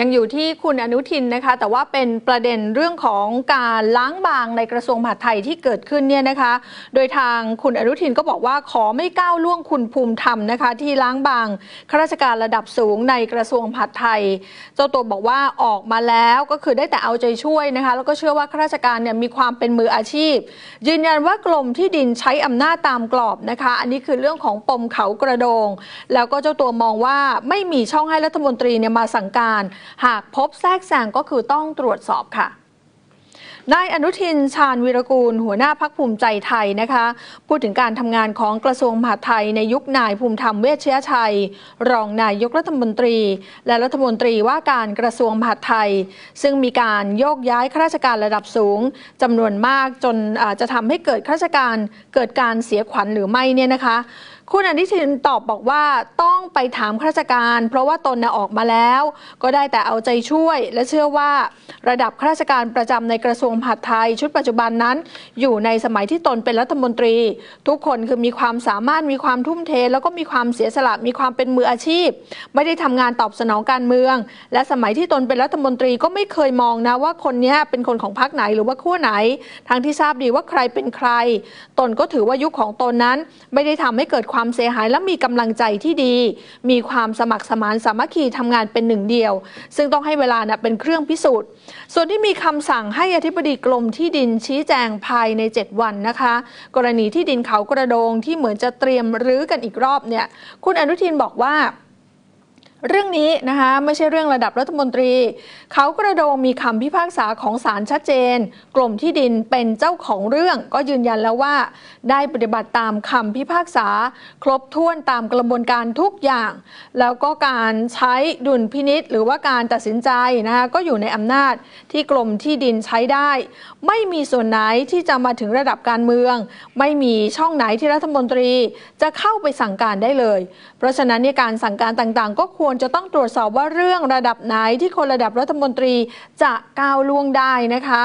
ยังอยู่ที่คุณอนุทินนะคะ แต่ว่าเป็นประเด็นเรื่องของการล้างบางในกระทรวงมหาดไทยที่เกิดขึ้นเนี่ยนะคะ โดยทางคุณอนุทินก็บอกว่าขอไม่ก้าวล่วงคุณภูมิธรรมนะคะ ที่ล้างบางข้าราชการระดับสูงในกระทรวงมหาดไทย เจ้าตัวบอกว่าออกมาแล้วก็คือได้แต่เอาใจช่วยนะคะ แล้วก็เชื่อว่าข้าราชการเนี่ยมีความเป็นมืออาชีพ ยืนยันว่ากรมที่ดินใช้อำนาจตามกรอบนะคะ อันนี้คือเรื่องของปมเขากระโดง แล้วก็เจ้าตัวมองว่าไม่มีช่องให้รัฐมนตรีเนี่ยมาสั่งการหากพบแทรกแซงก็คือต้องตรวจสอบค่ะนายอนุทินชาญวีรกูล หัวหน้าพักภูมิใจไทยนะคะ พูดถึงการทำงานของกระทรวงมหาดไทยในยุคนายภูมิธรรมเวชยชัย รองนายกรัฐมนตรี และรัฐมนตรีว่าการกระทรวงมหาดไทย ซึ่งมีการโยกย้ายข้าราชการระดับสูงจำนวนมากจนจะทำให้เกิดข้าราชการเกิดการเสียขวัญหรือไม่เนี่ยนะคะคุณอนุทินตอบบอกว่าต้องไปถามข้าราชการ เพราะว่าตนน่ะออกมาแล้ว ก็ได้แต่เอาใจช่วย และเชื่อว่า ระดับข้าราชการประจำในกระทรวงมหาดไทย ชุดปัจจุบันนั้น อยู่ในสมัยที่ตนเป็นรัฐมนตรี ทุกคนคือมีความสามารถมีความทุ่มเท แล้วก็มีความเสียสละมีความเป็นมืออาชีพ ไม่ได้ทำงานตอบสนองการเมือง และสมัยที่ตนเป็นรัฐมนตรีก็ไม่เคยมองนะว่าคนนี้เป็นคนของพรรคไหนหรือว่าขั้วไหน ทั้งที่ทราบดีว่าใครเป็นใคร ตนก็ถือว่ายุคของตนนั้น ไม่ได้ทำให้เกิดความเสียหายและมีกำลังใจที่ดี มีความสมัครสมานสามัคคีทำงานเป็นหนึ่งเดียว ซึ่งต้องให้เวลานะเป็นเครื่องพิสูจน์ ส่วนที่มีคำสั่งให้อธิบดีกรมที่ดินชี้แจงภายใน 7 วันนะคะ กรณีที่ดินเขากระโดงที่เหมือนจะเตรียมรื้อกันอีกรอบเนี่ยคุณอนุทินบอกว่า เรื่องนี้นะคะไม่ใช่เรื่องระดับรัฐมนตรี เขากระโดงมีคำพิพากษาของศาลชัดเจนกรมที่ดินเป็นเจ้าของเรื่องก็ยืนยันแล้วว่า ได้ปฏิบัติตามคำพิพากษา ครบถ้วนตามกระบวนการทุกอย่าง แล้วก็การใช้ดุลพินิษหรือว่าการตัดสินใจนะคะก็อยู่ในอำนาจที่กรมที่ดินใช้ได้ ไม่มีส่วนไหนที่จะมาถึงระดับการเมือง ไม่มีช่องไหนที่รัฐมนตรี จะเข้าไปสั่งการได้เลย เพราะฉะนั้นในยการสั่งการต่างๆ ก็ควรจะต้องตรวจสอบว่าเรื่องระดับไหนที่คนระดับรัฐมนตรีจะก้าวล่วงได้นะคะ